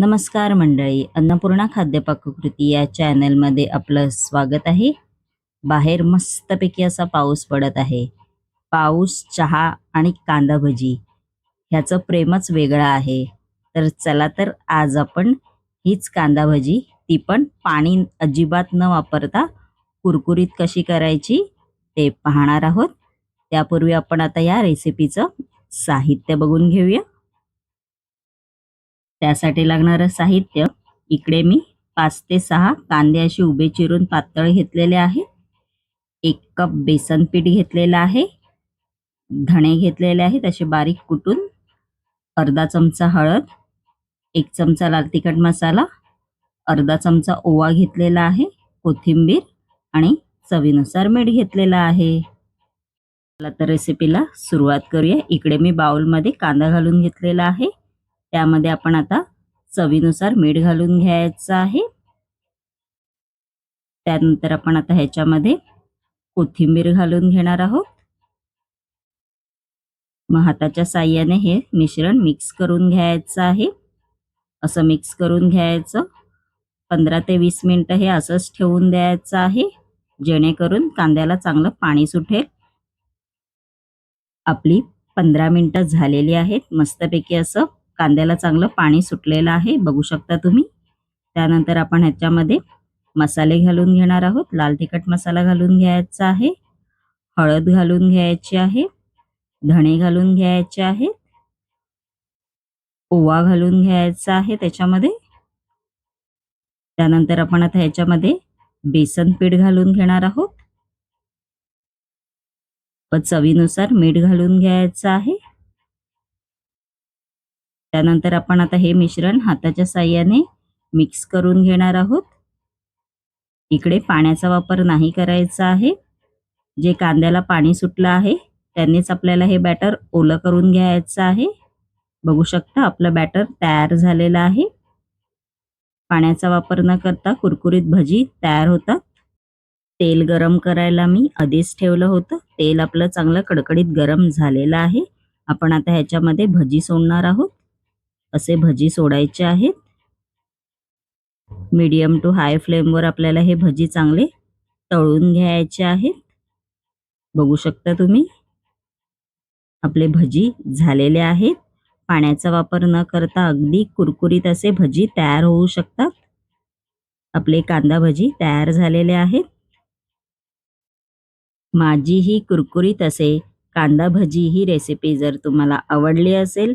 नमस्कार मंडळी अन्नपूर्णा खाद्यपाककृती या चॅनलमध्ये आपलं स्वागत आहे. बाहेर मस्तपैकी असा पाऊस पडत आहे. पाऊस चहा आणि कांदा भजी ह्याचं प्रेमच वेगळं आहे. तर चला तर आज आपण हीच कांदा भजी ती पण पाणी अजिबात न वापरता कुरकुरीत कशी करायची ते पाहणार आहोत. त्यापूर्वी आपण आता या रेसिपीचं साहित्य बघून घेऊया. त्यासाठी लागणारं साहित्य इकडे मी पाच ते सहा कांदे असे उभे चिरून पातळ घेतलेले आहे. एक कप बेसन पीठ घेतलेलं आहे. धणे घेतलेले आहेत असे बारीक कुटून. अर्धा चमचा हळद एक चमचा लाल तिखट मसाला अर्धा चमचा ओवा घेतलेला आहे कोथिंबीर आणि चवीनुसार मीठ घेतलेलं आहे. चला तर रेसिपीला सुरुवात करूया. इकडे मी बाउलमध्ये कांदा घालून घेतलेला आहे. त्यामध्ये आपण आता चवीनुसार मीठ घालून घ्यायचं आहे. त्यानंतर आपण आता ह्याच्यामध्ये कोथिंबीर घालून घेणार आहोत. मग हाताच्या साह्याने हे मिश्रण मिक्स करून घ्यायचं आहे. असं मिक्स करून घ्यायचं. पंधरा ते वीस मिनटं हे असंच ठेवून द्यायचं आहे. जेणेकरून कांद्याला चांगलं पाणी सुटेल. आपली पंधरा मिनटं झालेली आहेत. मस्तपैकी असं कांद्याला चांगलं पाणी सुटलेलं आहे बघू शकता तुम्ही. त्यानंतर आपण ह्याच्यामध्ये मसाले घालून घेणार आहोत. लाल तिखट मसाला घालून घ्यायचा आहे. हळद घालून घ्यायची आहे. धणे घालून घ्यायचे आहेत. ओवा घालून घ्यायचा आहे त्याच्यामध्ये. त्यानंतर आपण आता ह्याच्यामध्ये बेसन पीठ घालून घेणार आहोत. व चवीनुसार मीठ घालून घ्यायचं आहे. त्यानंतर आपण आता हे मिश्रण हाताच्या साह्याने मिक्स करून घेणार आहोत. इकडे पाण्याचा वापर नाही करायचा आहे. जे कांद्याला पाणी सुटलं आहे त्यांनीच आपल्याला हे बॅटर ओलं करून घ्यायचं आहे. बघू शकता आपलं बॅटर तयार झालेलं आहे. पाण्याचा वापर न करता कुरकुरीत भजी तयार होतात. तेल गरम करायला मी आधीच ठेवलं होतं. तेल आपलं चांगलं कडकडीत गरम झालेलं आहे. आपण आता ह्याच्यामध्ये भजी सोडणार आहोत. असे भजी सोडायचे आहेत. मीडियम टू हाय फ्लेमवर आपल्याला हे भजी चांगले तळून घ्यायचे आहेत. बघू शकता तुम्ही. आपले भजी झालेले आहेत. पाण्याचा वापर न करता अगदी कुरकुरीत असे भजी तयार होऊ शकतात. आपले कांदा भजी तयार झालेले आहेत. माझी ही कुरकुरीत असे कांदा भजी ही रेसिपी जर तुम्हाला आवडली असेल